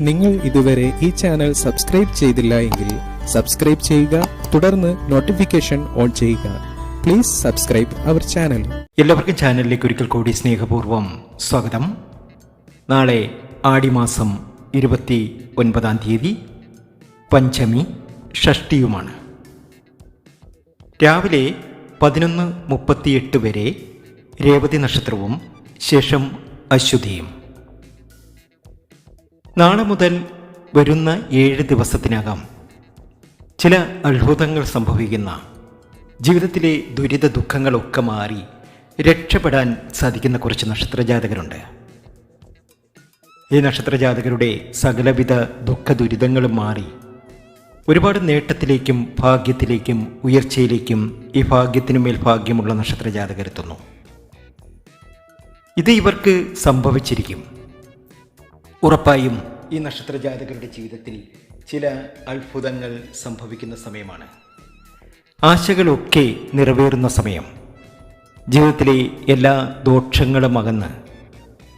നിങ്ങൾ ഇതുവരെ ഈ ചാനൽ സബ്സ്ക്രൈബ് ചെയ്തില്ല എങ്കിൽ സബ്സ്ക്രൈബ് ചെയ്യുക തുടർന്ന് നോട്ടിഫിക്കേഷൻ ഓൺ ചെയ്യുക. പ്ലീസ് സബ്സ്ക്രൈബ് അവർ ചാനൽ എല്ലാവർക്കും ചാനലിലേക്ക് ഒരിക്കൽ കൂടി സ്നേഹപൂർവം സ്വാഗതം. നാളെ ആടിമാസം ഇരുപത്തി ഒൻപതാം തീയതി പഞ്ചമി ഷഷ്ടിയുമാണ് രാവിലെ പതിനൊന്ന് മുപ്പത്തിയെട്ട് വരെ രേവതി നക്ഷത്രവും ശേഷം അശ്വതിയും. നാളെ മുതൽ വരുന്ന ഏഴ് ദിവസത്തിനകം ചില അത്ഭുതങ്ങൾ സംഭവിക്കുന്ന ജീവിതത്തിലെ ദുരിത ദുഃഖങ്ങളൊക്കെ മാറി രക്ഷപ്പെടാൻ സാധിക്കുന്ന കുറച്ച് നക്ഷത്രജാതകരുണ്ട്. ഈ നക്ഷത്രജാതകരുടെ സകലവിധ ദുഃഖ ദുരിതങ്ങളും മാറി ഒരുപാട് നേട്ടത്തിലേക്കും ഭാഗ്യത്തിലേക്കും ഉയർച്ചയിലേക്കും ഈ ഭാഗ്യത്തിനു മേൽ ഭാഗ്യമുള്ള നക്ഷത്രജാതകരെത്തുന്നു. ഇത് ഇവർക്ക് സംഭവിച്ചിരിക്കും. ഉറപ്പായും ഈ നക്ഷത്രജാതകരുടെ ജീവിതത്തിൽ ചില അത്ഭുതങ്ങൾ സംഭവിക്കുന്ന സമയമാണ്. ആശകളൊക്കെ നിറവേറുന്ന സമയം. ജീവിതത്തിലെ എല്ലാ ദോഷങ്ങളും അകന്ന്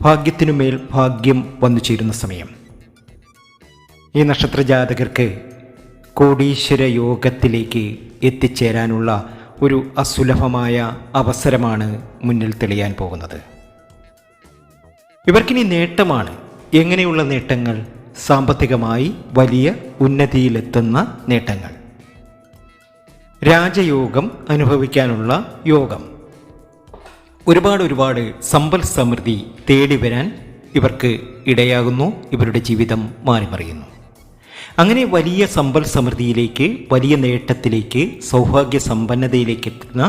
ഭാഗ്യത്തിനുമേൽ ഭാഗ്യം വന്നു ചേരുന്ന സമയം. ഈ നക്ഷത്രജാതകർക്ക് കോടീശ്വര യോഗത്തിലേക്ക് എത്തിച്ചേരാനുള്ള ഒരു അസുലഭമായ അവസരമാണ് മുന്നിൽ തെളിയാൻ പോകുന്നത്. ഇവർക്കിനി നേട്ടമാണ്. എങ്ങനെയുള്ള നേട്ടങ്ങൾ? സാമ്പത്തികമായി വലിയ ഉന്നതിയിലെത്തുന്ന നേട്ടങ്ങൾ. രാജയോഗം അനുഭവിക്കാനുള്ള യോഗം. ഒരുപാട് ഒരുപാട് സമ്പൽ സമൃദ്ധി തേടി വരാൻ ഇവർക്ക് ഇടയാകുന്നു. ഇവരുടെ ജീവിതം മാറിമറിയുന്നു. അങ്ങനെ വലിയ സമ്പൽ സമൃദ്ധിയിലേക്ക് വലിയ നേട്ടത്തിലേക്ക് സൗഭാഗ്യ സമ്പന്നതയിലേക്ക് എത്തുന്ന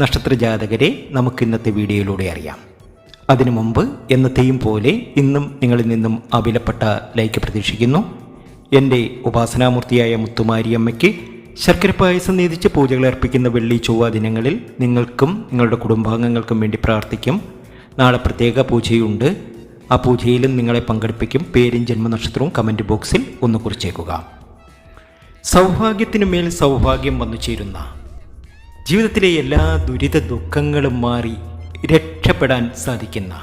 നക്ഷത്ര ജാതകരെ നമുക്ക് ഇന്നത്തെ വീഡിയോയിലൂടെ അറിയാം. അതിനു മുമ്പ് എന്നത്തെയും പോലെ ഇന്നും നിങ്ങളിൽ നിന്നും അവിലപ്പെട്ട ലൈക്ക് പ്രതീക്ഷിക്കുന്നു. എന്റെ ഉപാസനാമൂർത്തിയായ മുത്തുമാരിയമ്മയ്ക്ക് ശർക്കര പായസം നീതിച്ച് പൂജകൾ അർപ്പിക്കുന്ന വെള്ളി ചൊവ്വ ദിനങ്ങളിൽ നിങ്ങൾക്കും നിങ്ങളുടെ കുടുംബാംഗങ്ങൾക്കും വേണ്ടി പ്രാർത്ഥിക്കും. നാളെ പ്രത്യേക പൂജയുണ്ട്. ആ പൂജയിലും നിങ്ങളെ പങ്കെടുപ്പിക്കും. പേരും ജന്മനക്ഷത്രവും കമന്റ് ബോക്സിൽ ഒന്ന് കുറിച്ചേക്കുക. സൗഭാഗ്യത്തിനു മേൽ സൗഭാഗ്യം വന്നു ചേരുന്ന ജീവിതത്തിലെ എല്ലാ ദുരിത ദുഃഖങ്ങളും മാറി രക്ഷപ്പെടാൻ സാധിക്കുന്ന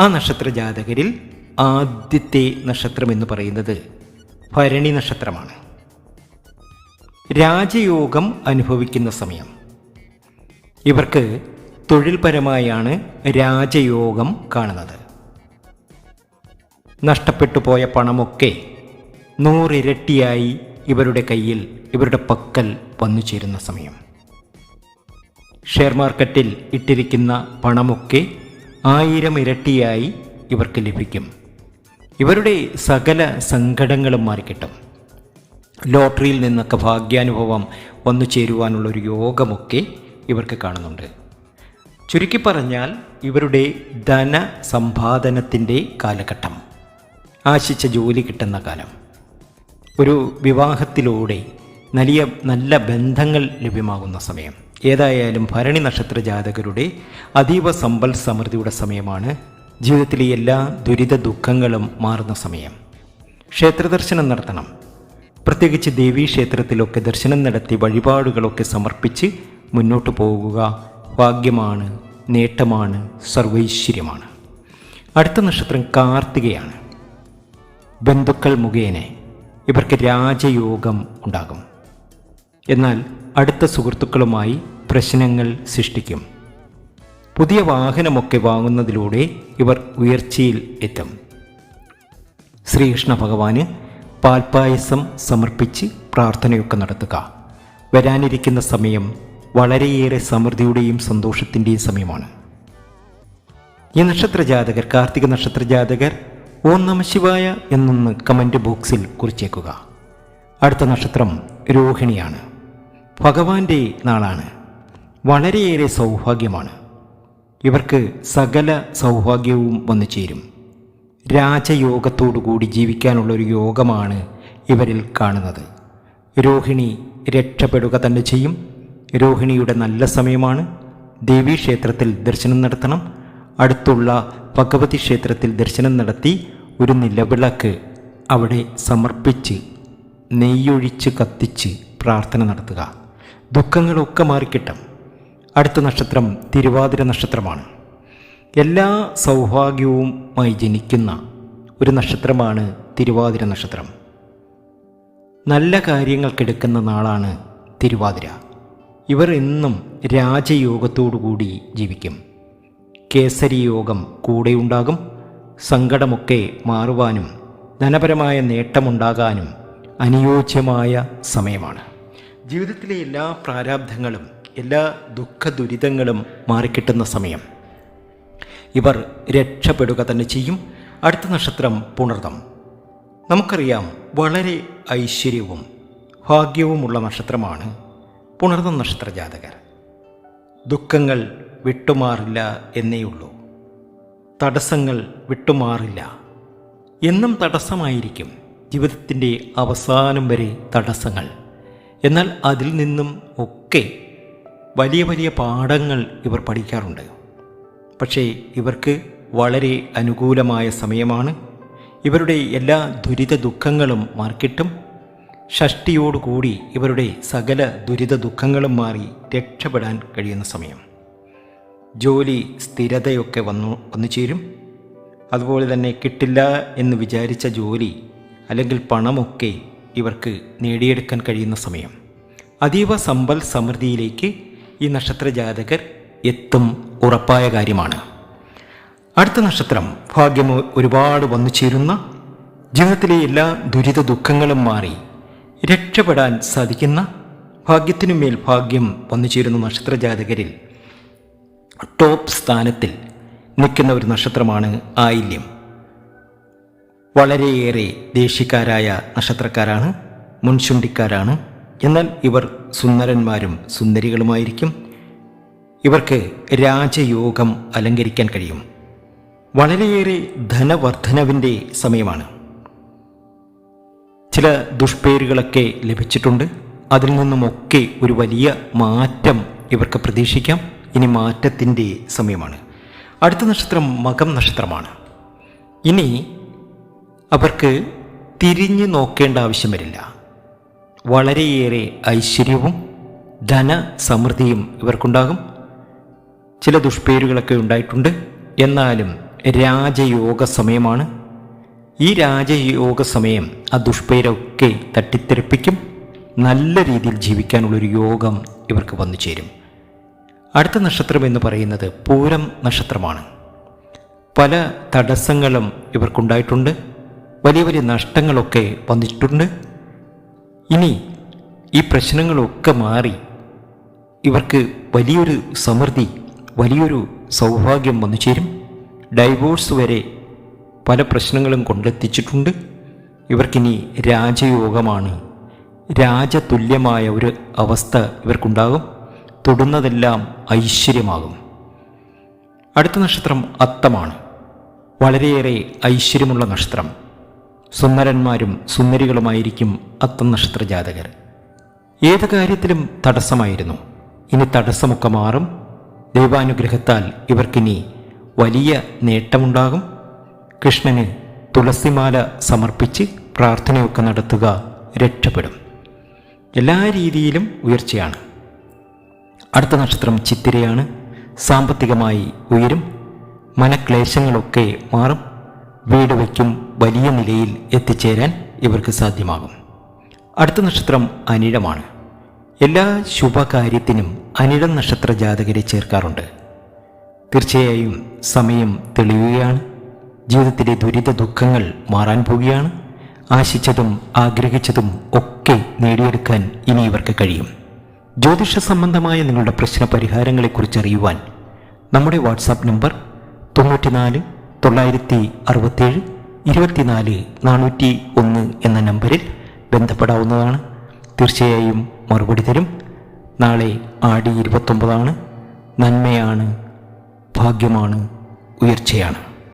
ആ നക്ഷത്ര ജാതകരിൽ ആദ്യത്തെ നക്ഷത്രം എന്ന് പറയുന്നത് ഭരണി നക്ഷത്രമാണ്. രാജയോഗം അനുഭവിക്കുന്ന സമയം. ഇവർക്ക് തൊഴിൽപരമായാണ് രാജയോഗം കാണുന്നത്. നഷ്ടപ്പെട്ടു പോയ പണമൊക്കെ നൂറിരട്ടിയായി ഇവരുടെ കയ്യിൽ ഇവരുടെ പക്കൽ വന്നു ചേരുന്ന സമയം. ഷെയർ മാർക്കറ്റിൽ ഇട്ടിരിക്കുന്ന പണമൊക്കെ ആയിരം ഇരട്ടിയായി ഇവർക്ക് ലഭിക്കും. ഇവരുടെ സകല സങ്കടങ്ങളും മാറിക്കിട്ടും. ലോട്ടറിയിൽ നിന്നൊക്കെ ഭാഗ്യാനുഭവം വന്നു ചേരുവാനുള്ളൊരു യോഗമൊക്കെ ഇവർക്ക് കാണുന്നുണ്ട്. ചുരുക്കി പറഞ്ഞാൽ ഇവരുടെ ധന സമ്പാദനത്തിന്റെ കാലഘട്ടം. ആശിച്ച ജോലി കിട്ടുന്ന കാലം. ഒരു വിവാഹത്തിലൂടെ വലിയ നല്ല ബന്ധങ്ങൾ ലഭ്യമാകുന്ന സമയം. ഏതായാലും ഭരണി നക്ഷത്ര ജാതകരുടെ അതീവ സമ്പൽ സമൃദ്ധിയുടെ സമയമാണ്. ജീവിതത്തിലെ എല്ലാ ദുരിത ദുഃഖങ്ങളും മാറുന്ന സമയം. ക്ഷേത്രദർശനം നടത്തണം. പ്രത്യേകിച്ച് ദേവീ ക്ഷേത്രത്തിലൊക്കെ ദർശനം നടത്തി വഴിപാടുകളൊക്കെ സമർപ്പിച്ച് മുന്നോട്ട് പോകുക ഭാഗ്യമാണ് നേട്ടമാണ് സർവൈശ്വര്യമാണ്. അടുത്ത നക്ഷത്രം കാർത്തികയാണ്. ബന്ധുക്കൾ മുഖേന ഇവർക്ക് രാജയോഗം ഉണ്ടാകും. എന്നാൽ അടുത്ത സുഹൃത്തുക്കളുമായി പ്രശ്നങ്ങൾ സൃഷ്ടിക്കും. പുതിയ വാഹനമൊക്കെ വാങ്ങുന്നതിലൂടെ ഇവർ ഉയർച്ചയിൽ എത്തും. ശ്രീകൃഷ്ണ ഭഗവാന് പാൽപ്പായസം സമർപ്പിച്ച് പ്രാർത്ഥനയൊക്കെ നടത്തുക. വരാനിരിക്കുന്ന സമയം വളരെയേറെ സമൃദ്ധിയുടെയും സന്തോഷത്തിന്റെയും സമയമാണ്. ഈ നക്ഷത്ര ജാതകർ കാർത്തിക നക്ഷത്ര ജാതകർ ഓം നമ ശിവായ എന്നൊന്ന് കമന്റ് ബോക്സിൽ കുറിച്ചേക്കുക. അടുത്ത നക്ഷത്രം രോഹിണിയാണ്. ഭഗവാന്റെ നാളാണ്. വളരെയേറെ സൗഭാഗ്യമാണ്. ഇവർക്ക് സകല സൗഭാഗ്യവും വന്നു ചേരും. രാജയോഗത്തോടുകൂടി ജീവിക്കാനുള്ളൊരു യോഗമാണ് ഇവരിൽ കാണുന്നത്. രോഹിണി രക്ഷപ്പെടുക തന്നെ ചെയ്യും. രോഹിണിയുടെ നല്ല സമയമാണ്. ദേവീക്ഷേത്രത്തിൽ ദർശനം നടത്തണം. അടുത്തുള്ള ഭഗവതി ക്ഷേത്രത്തിൽ ദർശനം നടത്തി ഒരു നിലവിളക്ക് അവിടെ സമർപ്പിച്ച് നെയ്യൊഴിച്ച് കത്തിച്ച് പ്രാർത്ഥന നടത്തുക. ദുഃഖങ്ങളൊക്കെ മാറിക്കിട്ടും. അടുത്ത നക്ഷത്രം തിരുവാതിര നക്ഷത്രമാണ്. എല്ലാ സൗഭാഗ്യവുമായി ജനിക്കുന്ന ഒരു നക്ഷത്രമാണ് തിരുവാതിര നക്ഷത്രം. നല്ല കാര്യങ്ങൾക്കെടുക്കുന്ന നാളാണ് തിരുവാതിര. ഇവർ എന്നും രാജയോഗത്തോടുകൂടി ജീവിക്കും. കേസരി യോഗം കൂടെയുണ്ടാകും. സങ്കടമൊക്കെ മാറുവാനും ധനപരമായ നേട്ടമുണ്ടാകാനും അനുയോജ്യമായ സമയമാണ്. ജീവിതത്തിലെ എല്ലാ പ്രാരാബ്ധങ്ങളും എല്ലാ ദുഃഖ ദുരിതങ്ങളും മാറിക്കിട്ടുന്ന സമയം. ഇവർ രക്ഷപ്പെടുക തന്നെ ചെയ്യും. അടുത്ത നക്ഷത്രം പുണർതം നമുക്കറിയാം വളരെ ഐശ്വര്യവും ഭാഗ്യവുമുള്ള നക്ഷത്രമാണ് പുണർതം നക്ഷത്ര ജാതകർ ദുഃഖങ്ങൾ വിട്ടുമാറില്ല എന്നേയുള്ളൂ. തടസ്സങ്ങൾ വിട്ടുമാറില്ല. എന്നും തടസ്സമായിരിക്കും ജീവിതത്തിന്റെ അവസാനം വരെ തടസ്സങ്ങൾ. എന്നാൽ അതിൽ നിന്നും ഒക്കെ വലിയ വലിയ പാഠങ്ങൾ ഇവർ പഠിക്കാറുണ്ട്. പക്ഷേ ഇവർക്ക് വളരെ അനുകൂലമായ സമയമാണ്. ഇവരുടെ എല്ലാ ദുരിത ദുഃഖങ്ങളും മാർക്കിട്ടും ഷഷ്ടിയോടുകൂടി ഇവരുടെ സകല ദുരിത ദുഃഖങ്ങളും മാറി രക്ഷപ്പെടാൻ കഴിയുന്ന സമയം. ജോലി സ്ഥിരതയൊക്കെ വന്നു വന്നു ചേരും അതുപോലെ തന്നെ കിട്ടില്ല എന്ന് വിചാരിച്ച ജോലി അല്ലെങ്കിൽ പണമൊക്കെ ഇവർക്ക് നേടിയെടുക്കാൻ കഴിയുന്ന സമയം. അതീവ സമ്പൽ സമൃദ്ധിയിലേക്ക് ഈ നക്ഷത്ര ജാതകർ എത്തും ഉറപ്പായ കാര്യമാണ്. അടുത്ത നക്ഷത്രം ഭാഗ്യം ഒരുപാട് വന്നു ചേരുന്ന ജീവിതത്തിലെ എല്ലാ ദുരിത ദുഃഖങ്ങളും മാറി രക്ഷപ്പെടാൻ സാധിക്കുന്ന ഭാഗ്യത്തിനുമേൽ ഭാഗ്യം വന്നു ചേരുന്ന നക്ഷത്ര ജാതകരിൽ ടോപ്പ് സ്ഥാനത്തിൽ നിൽക്കുന്ന ഒരു നക്ഷത്രമാണ് ആയില്യം. വളരെയേറെ ദേഷ്യക്കാരായ നക്ഷത്രക്കാരാണ് മുൻശുണ്ടിക്കാരാണ് എന്നാൽ ഇവർ സുന്ദരന്മാരും സുന്ദരികളുമായിരിക്കും. ഇവർക്ക് രാജയോഗം അലങ്കരിക്കാൻ കഴിയും. വളരെയേറെ ധനവർദ്ധനവിന്റെ സമയമാണ്. ചില ദുഷ്പേരുകളൊക്കെ ലഭിച്ചിട്ടുണ്ട്. അതിൽ നിന്നുമൊക്കെ ഒരു വലിയ മാറ്റം ഇവർക്ക് പ്രതീക്ഷിക്കാം. ഇനി മാറ്റത്തിന്റെ സമയമാണ്. അടുത്ത നക്ഷത്രം മകം നക്ഷത്രമാണ്. ഇനി അവർക്ക് തിരിഞ്ഞു നോക്കേണ്ട ആവശ്യം വരില്ല. വളരെയേറെ ഐശ്വര്യവും ധനസമൃദ്ധിയും ഇവർക്കുണ്ടാകും. ചില ദുഷ്പേരുകളൊക്കെ ഉണ്ടായിട്ടുണ്ട്. എന്നാലും രാജയോഗ സമയമാണ്. ഈ രാജയോഗ സമയം ആ ദുഷ്പേരൊക്കെ തട്ടിത്തെറിപ്പിക്കും. നല്ല രീതിയിൽ ജീവിക്കാനുള്ളൊരു യോഗം ഇവർക്ക് വന്നു ചേരും അടുത്ത നക്ഷത്രം എന്ന് പറയുന്നത് പൂരം നക്ഷത്രമാണ്. പല തടസ്സങ്ങളും ഇവർക്കുണ്ടായിട്ടുണ്ട്. വലിയ വലിയ നഷ്ടങ്ങളൊക്കെ വന്നിട്ടുണ്ട്. ഇനി ഈ പ്രശ്നങ്ങളൊക്കെ മാറി ഇവർക്ക് വലിയൊരു സമൃദ്ധി വലിയൊരു സൗഭാഗ്യം വന്നു ചേരും. ഡൈവോഴ്സ് വരെ പല പ്രശ്നങ്ങളും കൊണ്ടെത്തിച്ചിട്ടുണ്ട്. ഇവർക്കിനി രാജയോഗമാണ്. രാജതുല്യമായ ഒരു അവസ്ഥ ഇവർക്കുണ്ടാകും. തൊടുന്നതെല്ലാം ഐശ്വര്യമാകും. അടുത്ത നക്ഷത്രം അത്തമാണ്. വളരെയേറെ ഐശ്വര്യമുള്ള നക്ഷത്രം. സുന്ദരന്മാരും സുന്ദരികളുമായിരിക്കും അത്തം നക്ഷത്ര ജാതകർ. ഏത് കാര്യത്തിലും തടസ്സമായിരുന്നു. ഇനി തടസ്സമൊക്കെ മാറും. ദൈവാനുഗ്രഹത്താൽ ഇവർക്കിനി വലിയ നേട്ടമുണ്ടാകും. കൃഷ്ണന് തുളസിമാല സമർപ്പിച്ച് പ്രാർത്ഥനയൊക്കെ നടത്തുക രക്ഷപ്പെടും. എല്ലാ രീതിയിലും ഉയർച്ചയാണ്. അടുത്ത നക്ഷത്രം ചിത്തിരയാണ്. സാമ്പത്തികമായി ഉയരും. മനക്ലേശങ്ങളൊക്കെ മാറും. വീട് വയ്ക്കും വലിയ നിലയിൽ എത്തിച്ചേരാൻ ഇവർക്ക് സാധ്യമാകും. അടുത്ത നക്ഷത്രം അനിഴമാണ്. എല്ലാ ശുഭകാര്യത്തിനും അനിഴം നക്ഷത്ര ജാതകരെ ചേർക്കാറുണ്ട്. തീർച്ചയായും സമയം തെളിയുകയാണ്. ജീവിതത്തിലെ ദുരിത ദുഃഖങ്ങൾ മാറാൻ പോവുകയാണ്. ആശിച്ചതും ആഗ്രഹിച്ചതും ഒക്കെ നേടിയെടുക്കാൻ ഇനി ഇവർക്ക് കഴിയും. ജ്യോതിഷ സംബന്ധമായ നിങ്ങളുടെ പ്രശ്ന പരിഹാരങ്ങളെക്കുറിച്ച് അറിയുവാൻ നമ്മുടെ വാട്സാപ്പ് നമ്പർ തൊണ്ണൂറ്റിനാല് തൊള്ളായിരത്തി അറുപത്തേഴ് ഇരുപത്തിനാല് നാനൂറ്റി ഒന്ന് എന്ന നമ്പറിൽ ബന്ധപ്പെടാവുന്നതാണ്. തീർച്ചയായും മറുപടി തരും. നാളെ ആടി ഇരുപത്തൊമ്പതാണ്. നന്മയാണ് ഭാഗ്യമാണ് ഉയർച്ചയാണ്.